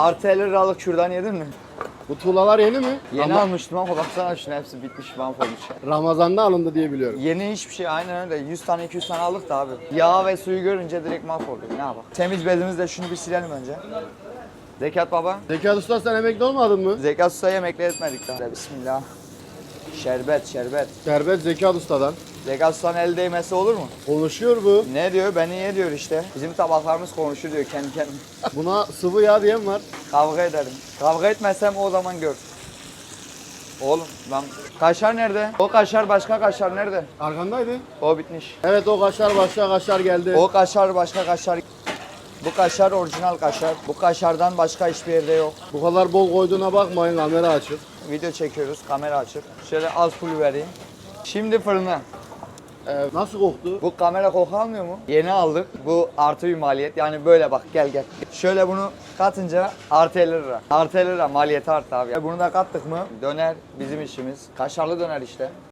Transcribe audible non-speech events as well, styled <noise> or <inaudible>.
Artı 50 liralık kürdan yedin mi? Bu tuğlalar yeni mi? Yeni Ama almıştım ama baksana şuna hepsi bitmiş mahvolmuş ya. Ramazan'da alındı diye biliyorum. Yeni hiçbir şey aynen öyle. 100 tane 200 tane aldık da abi. Yağ ve suyu görünce direkt mahvoldu. Ne yapalım? Temiz bezimizle şunu bir silelim önce. Zekat baba. Zekat Usta sen emekli olmadın mı? Zekat ustaya emekli etmedik daha. Bismillah. Şerbet şerbet. Şerbet Zekat Usta'dan. Zekat ustanın el değmesi olur mu? Konuşuyor bu. Ne diyor? Beni ye diyor işte. Bizim tabaklarımız konuşur diyor kendi kendine. <laughs> Buna sıvı yağ diyen var. Kavga ederim. Kavga etmezsem o zaman gör. Oğlum lan kaşar nerede? O kaşar başka kaşar nerede? Arkandaydı. O bitmiş. Evet o kaşar başka kaşar geldi. O kaşar başka kaşar. Bu kaşar orijinal kaşar. Bu kaşardan başka hiçbir yerde yok. Bu kadar bol koyduğuna bakmayın kamera açık. Video çekiyoruz, kamera açık. Şöyle az pul vereyim. Şimdi fırına. Ee, nasıl koktu? Bu kamera koku almıyor mu? Yeni aldık. Bu artı bir maliyet. Yani böyle bak gel gel. Şöyle bunu katınca artı 50 lira. Artı 50 lira maliyeti arttı abi. Bunu da kattık mı döner bizim işimiz. Kaşarlı döner işte.